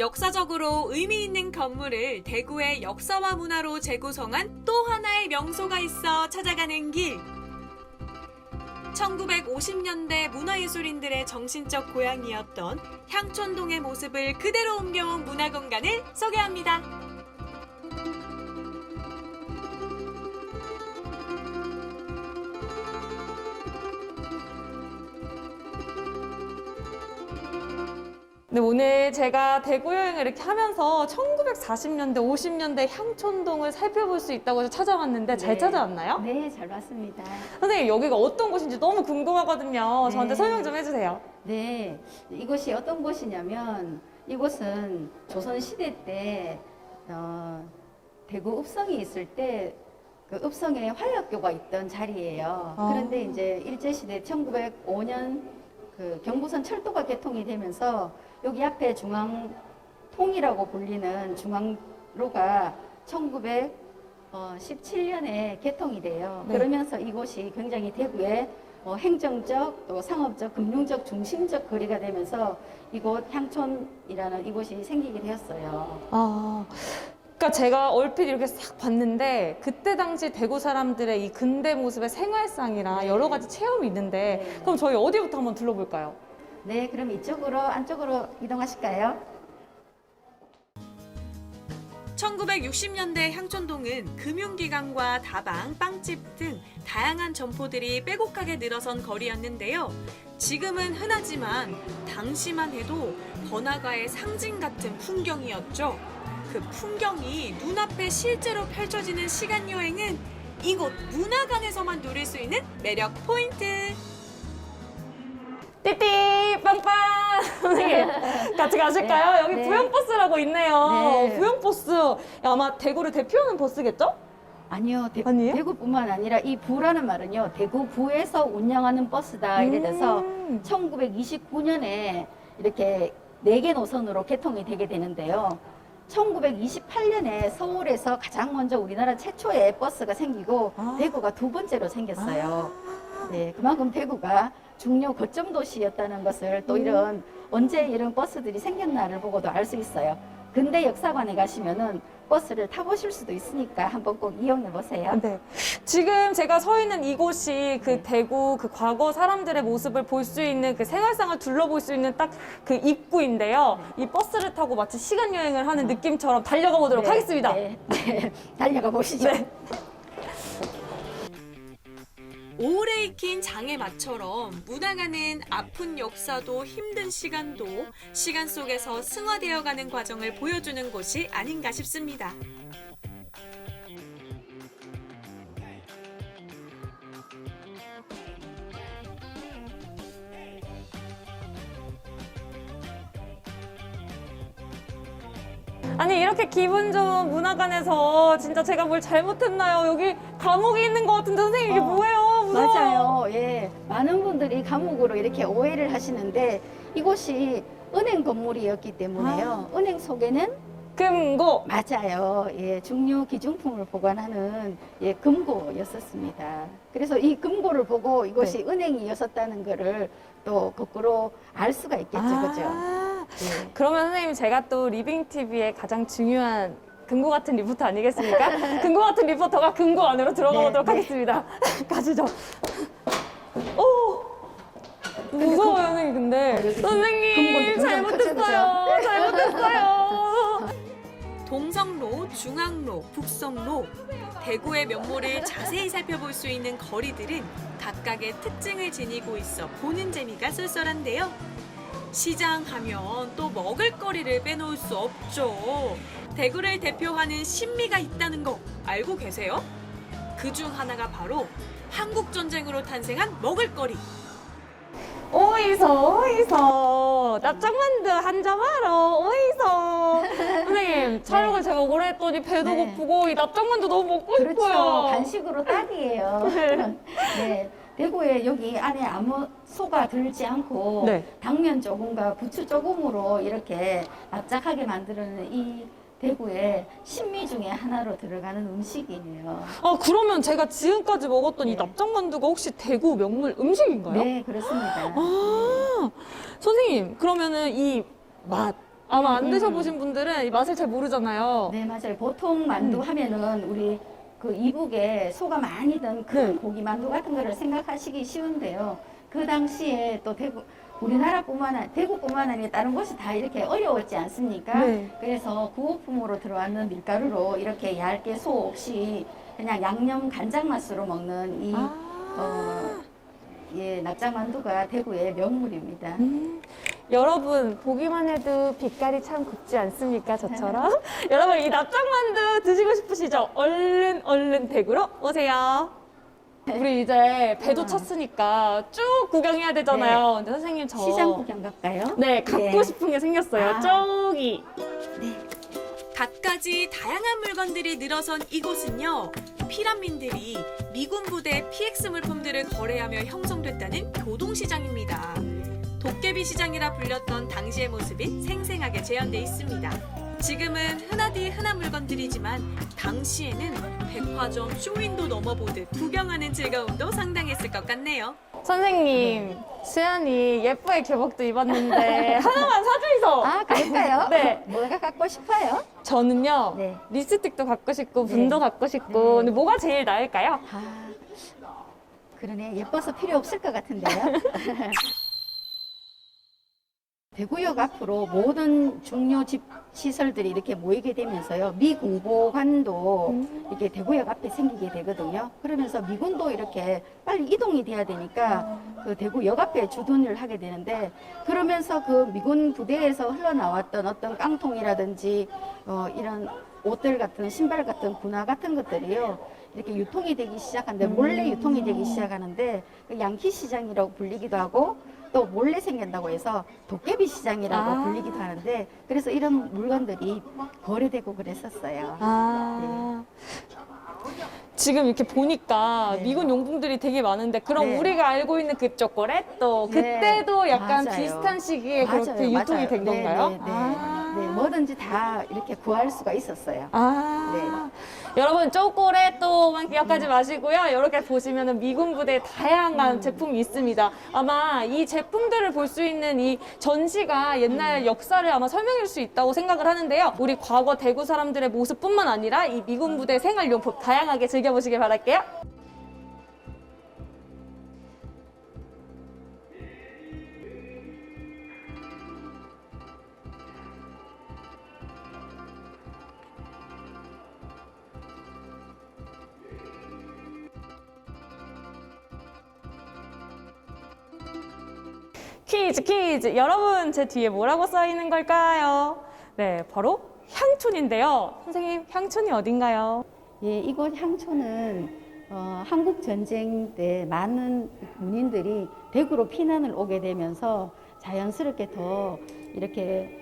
역사적으로 의미 있는 건물을 대구의 역사와 문화로 재구성한 또 하나의 명소가 있어 찾아가는 길. 1950년대 문화예술인들의 정신적 고향이었던 향촌동의 모습을 그대로 옮겨온 문화공간을 소개합니다. 네, 오늘 제가 대구 여행을 이렇게 하면서 1940년대, 50년대 향촌동을 살펴볼 수 있다고 해서 찾아왔는데 잘 네. 찾아왔나요? 네, 잘 봤습니다. 선생님, 여기가 어떤 곳인지 너무 궁금하거든요. 네. 저한테 설명 좀 해주세요. 네, 이곳이 어떤 곳이냐면 이곳은 조선 시대 때 어, 대구 읍성이 있을 때 그 읍성에 화약교가 있던 자리예요. 아. 그런데 이제 일제 시대 1905년 그 경부선 철도가 개통이 되면서 여기 앞에 중앙통이라고 불리는 중앙로가 1917년에 개통이 돼요. 네. 그러면서 이곳이 굉장히 대구의 어, 행정적 또 상업적 금융적 중심적 거리가 되면서 이곳 향촌이라는 이곳이 생기게 되었어요. 아, 그러니까 제가 얼핏 이렇게 싹 봤는데 그때 당시 대구 사람들의 이 근대 모습의 생활상이랑 네. 여러 가지 체험이 있는데 네. 그럼 저희 어디부터 한번 둘러볼까요? 네, 그럼 이쪽으로 안쪽으로 이동하실까요? 1960년대 향촌동은 금융기관과 다방, 빵집 등 다양한 점포들이 빼곡하게 늘어선 거리였는데요. 지금은 흔하지만 당시만 해도 번화가의 상징 같은 풍경이었죠. 그 풍경이 눈앞에 실제로 펼쳐지는 시간 여행은 이곳 문화관에서만 누릴 수 있는 매력 포인트. 띠띠 빵빵 선생님 같이 가실까요? 네. 여기 네. 부영버스라고 있네요. 네. 부영버스 아마 대구를 대표하는 버스겠죠? 아니요, 대, 아니에요? 대구뿐만 아니라 이 부라는 말은요, 대구부에서 운영하는 버스다 이래 돼서 음. 1929년에 이렇게 네 개 노선으로 개통이 되게 되는데요. 1928년에 서울에서 가장 먼저 우리나라 최초의 버스가 생기고 아. 대구가 두 번째로 생겼어요. 아. 네, 그만큼 대구가 중요 거점 도시였다는 것을 또 음. 이런 언제 이런 버스들이 생겼나를 보고도 알 수 있어요. 근대 역사관에 가시면은 버스를 타보실 수도 있으니까 한번 꼭 이용해 보세요. 네. 지금 제가 서 있는 이곳이 그 네. 대구 그 과거 사람들의 모습을 볼 수 있는 그 생활상을 둘러볼 수 있는 딱 그 입구인데요. 이 버스를 타고 마치 시간 여행을 하는 느낌처럼 달려가 보도록 네, 하겠습니다. 네, 네. 달려가 보시죠. 네. 오래 익힌 장애마처럼 문화가는 아픈 역사도 힘든 시간도 시간 속에서 승화되어가는 과정을 보여주는 곳이 아닌가 싶습니다. 아니 이렇게 기분 좋은 문화관에서 진짜 제가 뭘 잘못했나요? 여기 감옥이 있는 것 같은데 선생님 이게 어, 뭐예요? 맞아요. 예. 많은 분들이 감옥으로 이렇게 오해를 하시는데 이곳이 은행 건물이었기 때문에요. 은행 속에는 금고. 맞아요. 예, 중요 기중품을 보관하는 예, 금고였었습니다. 그래서 이 금고를 보고 이것이 네. 은행이었었다는 거를 또 거꾸로 알 수가 있겠죠. 그죠? 아. 예. 그러면 선생님 제가 또 리빙 TV의 가장 중요한 금고 같은 리포터 아니겠습니까? 금고 같은 리포터가 금고 안으로 들어가 네, 보도록 네. 하겠습니다. 가시죠. 오! 무서워요, 선생님, 근데. 여기 선생님, 잘못했어요. 잘못했어요. 동성로, 중앙로, 북성로, 대구의 면모를 자세히 살펴볼 수 있는 거리들은 각각의 특징을 지니고 있어 보는 재미가 쏠쏠한데요. 시장 하면 또 먹을거리를 빼놓을 수 없죠. 대구를 대표하는 신미가 있다는 거 알고 계세요? 그 중 하나가 바로 한국 전쟁으로 탄생한 먹을거리. 오이소, 오이소. 납작만두 한 점 하러, 오이소. 선생님, 촬영을 제가 오래 했더니 배도 네. 고프고 이 납작만두 너무 먹고 그렇죠. 싶어요. 간식으로 딱이에요. 네. 대구에 여기 안에 아무 소가 들지 않고 네. 당면 조금과 부추 조금으로 이렇게 납작하게 만드는 이 대구의 신미 중에 하나로 들어가는 음식이에요. 아, 그러면 제가 지금까지 먹었던 이 네. 납작만두가 혹시 대구 명물 음식인가요? 네, 그렇습니다. 아, 선생님, 그러면은 이 맛, 아마 안 음. 드셔보신 분들은 이 맛을 잘 모르잖아요. 네, 맞아요. 보통 만두 음. 하면은 우리 그 이북에 소가 많이 든큰 네. 고기 만두 같은 거를 생각하시기 쉬운데요. 그 당시에 또 대구 우리나라뿐만 아니라 대구뿐만 아니라 다른 곳이 다 이렇게 어려웠지 않습니까? 네. 그래서 구호품으로 들어왔는 밀가루로 이렇게 얇게 소 없이 그냥 양념 간장 맛으로 먹는 이 아. 어, 예, 납작만두가 대구의 명물입니다. 음, 여러분 보기만 해도 빛깔이 참 곱지 않습니까 저처럼? 여러분 이 납작만두 드시고 싶으시죠? 얼른 얼른 대구로 오세요. 우리 이제 배도 어. 찼으니까 쭉 구경해야 되잖아요. 근데 선생님 저 시장 구경 갈까요? 네 갖고 네. 싶은 게 생겼어요. 아. 저기 갖가지 다양한 물건들이 늘어선 이곳은요. 피란민들이 미군 부대 PX 물품들을 거래하며 형성됐다는 교동시장입니다. 도깨비 시장이라 불렸던 당시의 모습이 생생하게 재현돼 있습니다. 지금은 흔하디 흔한 물건들이지만 당시에는 백화점 쇼윈도 넘어보듯 구경하는 즐거움도 상당했을 것 같네요. 선생님 수연이 예쁘게 교복도 입었는데 하나만 사주이소. 아, 그럴까요? 네. 뭐가 갖고 싶어요? 저는요 네. 립스틱도 갖고 싶고 분도 네. 갖고 싶고 네. 근데 뭐가 제일 나을까요? 아, 그러네. 예뻐서 필요 없을 것 같은데요. 대구역 앞으로 모든 중요 집 시설들이 이렇게 모이게 되면서요. 미 공보관도 이렇게 대구역 앞에 생기게 되거든요. 그러면서 미군도 이렇게 빨리 이동이 돼야 되니까 그 대구역 앞에 주둔을 하게 되는데 그러면서 그 미군 부대에서 흘러나왔던 어떤 깡통이라든지 어, 이런 옷들 같은 신발 같은 군화 같은 것들이요. 이렇게 유통이 되기 시작하는데 몰래 유통이 되기 시작하는데 그 양키 시장이라고 불리기도 하고 또 몰래 생긴다고 해서 도깨비 시장이라고 아. 불리기도 하는데 그래서 이런 물건들이 거래되고 그랬었어요. 아. 지금 이렇게 보니까 네. 미군 용품들이 되게 많은데 그럼 네. 우리가 알고 있는 그 초콜릿도 네. 그때도 약간 맞아요. 비슷한 시기에 맞아요, 그렇게 유통이 맞아요. 된 네, 건가요? 네, 네. 아. 네, 뭐든지 다 이렇게 구할 수가 있었어요. 아. 여러분 초콜릿도만 기억하지 음. 마시고요. 이렇게 보시면은 미군 부대 다양한 음. 제품이 있습니다. 아마 이 제품들을 볼 수 있는 이 전시가 음. 옛날 역사를 아마 설명할 수 있다고 생각을 하는데요. 우리 과거 대구 사람들의 모습뿐만 아니라 이 미군 부대 생활용품 다양하게 즐겨보시길 바랄게요. 퀴즈 퀴즈 여러분 제 뒤에 뭐라고 써 있는 걸까요? 네 바로 향촌인데요. 선생님 향촌이 어딘가요? 예, 이곳 향초는 어, 한국 전쟁 때 많은 군인들이 대구로 피난을 오게 되면서 자연스럽게 더 이렇게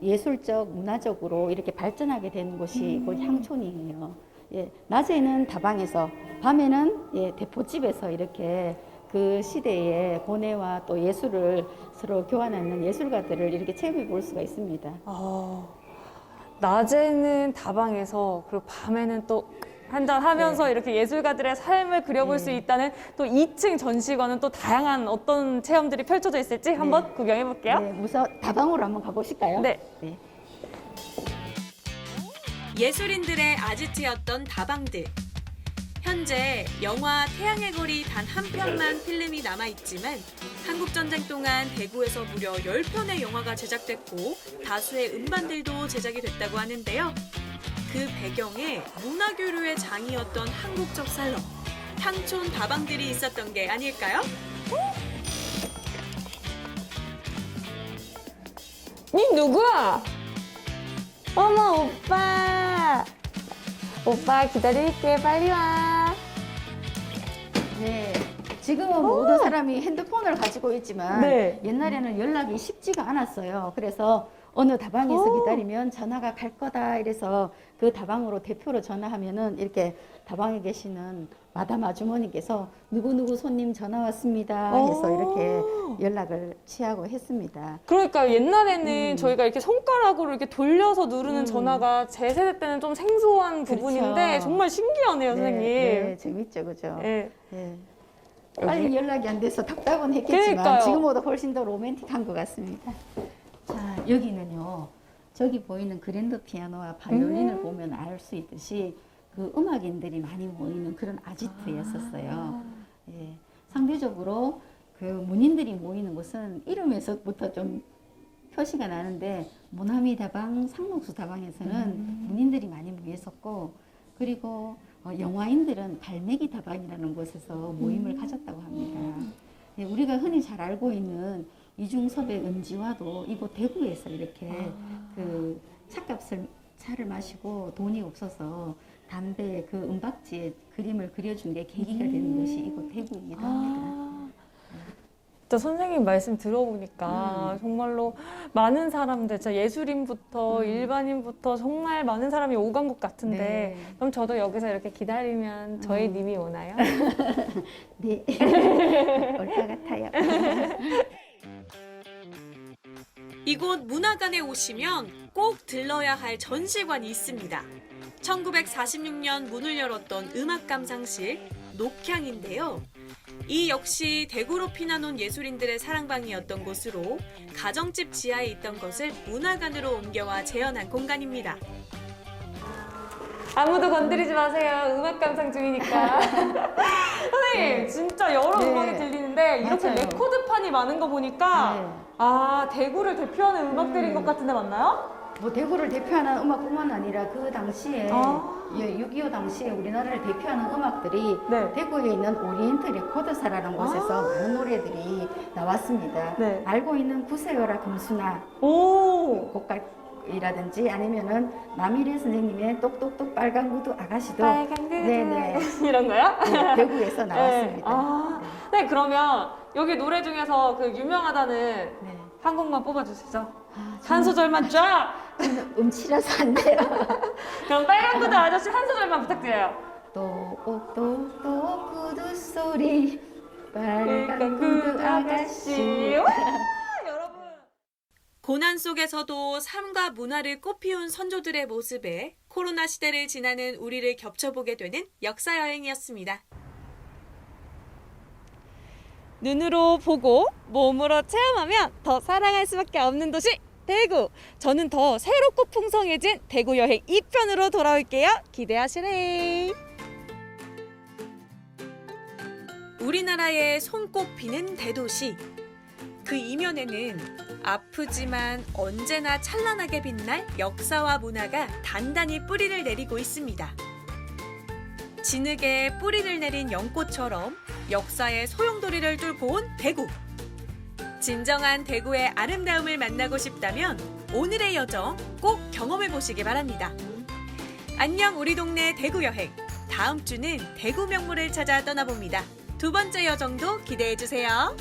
예술적, 문화적으로 이렇게 발전하게 되는 곳이 이곳 향촌이에요. 예, 낮에는 다방에서, 밤에는 예, 대포집에서 이렇게 그 시대의 고뇌와 또 예술을 서로 교환하는 예술가들을 이렇게 체험해 볼 수가 있습니다. 아, 낮에는 다방에서 그리고 밤에는 또 한잔 하면서 이렇게 예술가들의 삶을 그려볼 네. 수 있다는 또 2층 전시관은 또 다양한 어떤 체험들이 펼쳐져 있을지 한번 구경해 볼게요. 네, 우선 다방으로 한번 가보실까요? 네. 네. 예술인들의 아지트였던 다방들. 현재 영화 태양의 거리 단 한 편만 필름이 남아있지만 한국전쟁 동안 대구에서 무려 10편의 영화가 제작됐고 다수의 음반들도 제작이 됐다고 하는데요. 그 배경에 문화교류의 장이었던 한국적 살럼, 향촌 다방들이 있었던 게 아닐까요? 니 누구야? 어머 오빠. 오빠 기다릴게 빨리 와. 네. 지금은 모든 사람이 핸드폰을 가지고 있지만 네. 옛날에는 연락이 쉽지가 않았어요. 그래서 어느 다방에서 오. 기다리면 전화가 갈 거다 이래서 그 다방으로 대표로 전화하면은 이렇게 다방에 계시는 마담 아주머니께서 누구누구 손님 전화 왔습니다 해서 오. 이렇게 연락을 취하고 했습니다. 그러니까 옛날에는 음. 저희가 이렇게 손가락으로 이렇게 돌려서 누르는 음. 전화가 제 세대 때는 좀 생소한 그렇죠. 부분인데 정말 신기하네요, 네, 선생님. 네, 재밌죠, 그죠? 예. 네. 빨리 연락이 안 돼서 답답은 했겠지만 그러니까요. 지금보다 훨씬 더 로맨틱한 것 같습니다. 자 여기는요 저기 보이는 그랜드 피아노와 바이올린을 음. 보면 알 수 있듯이 그 음악인들이 많이 모이는 그런 아지트였었어요. 예, 상대적으로 그 문인들이 모이는 곳은 이름에서부터 좀 표시가 나는데 모나미 다방, 상록수 다방에서는 음. 문인들이 많이 모였었고 그리고 어, 영화인들은 갈매기 다방이라는 곳에서 모임을 음. 가졌다고 합니다. 예, 우리가 흔히 잘 알고 있는 이중섭의 은지화도 이곳 대구에서 이렇게 아. 그 차값을 차를 마시고 돈이 없어서 담배 그 은박지에 그림을 그려준 게 계기가 되는 것이 이곳 대구이기도 합니다. 아, 진짜 선생님 말씀 들어보니까 음. 정말로 많은 사람들, 진짜 예술인부터 음. 일반인부터 정말 많은 사람이 오간 것 같은데 네. 그럼 저도 여기서 이렇게 기다리면 저희 음. 님이 오나요? 네. 올 것 같아요. 이곳 문화관에 오시면 꼭 들러야 할 전시관이 있습니다. 1946년 문을 열었던 음악 감상실 녹향인데요. 이 역시 대구로 피난온 예술인들의 사랑방이었던 곳으로 가정집 지하에 있던 것을 문화관으로 옮겨와 재현한 공간입니다. 아무도 건드리지 마세요. 음악 감상 중이니까. 선생님, 진짜 여러 네. 음악이 들리는데 이렇게 맞아요. 레코드판이 많은 거 보니까 네. 아, 대구를 대표하는 음악들인 음. 것 같은데 맞나요? 뭐 대구를 대표하는 음악뿐만 아니라 그 당시에 아. 예, 6.25 당시에 우리나라를 대표하는 음악들이 네. 대구에 있는 오리엔트 레코드사라는 곳에서 아. 많은 노래들이 나왔습니다. 네. 알고 있는 구세여라 금수나 오! 곡갈이라든지 아니면은 남일의 선생님의 똑똑똑 빨간 구두 아가씨도 빨간 그대 네네. 이런 거요? 네, 대구에서 나왔습니다. 네. 아, 네, 그러면 여기 노래 중에서 그 유명하다는 네. 한 곡만 뽑아주시죠. 아, 한 소절만 쫙! 저는 음치라서 안 돼요. 그럼 빨간 구두 아저씨 한 소절만 부탁드려요. 똑똑똑 구두 소리 빨간 구두 아가씨 아가씨. 와, 여러분. 고난 속에서도 삶과 문화를 꽃피운 선조들의 모습에 코로나 시대를 지나는 우리를 겹쳐보게 되는 역사 여행이었습니다. 눈으로 보고 몸으로 체험하면 더 사랑할 수밖에 없는 도시 대구. 저는 더 새롭고 풍성해진 대구 여행 2편으로 돌아올게요. 기대하시래. 우리나라의 손꼽히는 대도시. 그 이면에는 아프지만 언제나 찬란하게 빛날 역사와 문화가 단단히 뿌리를 내리고 있습니다. 진흙에 뿌리를 내린 연꽃처럼 역사의 소용돌이를 뚫고 온 대구. 진정한 대구의 아름다움을 만나고 싶다면 오늘의 여정 꼭 경험해 보시기 바랍니다. 안녕 우리 동네 대구 여행. 다음 주는 대구 명물을 찾아 떠나봅니다. 두 번째 여정도 기대해 주세요.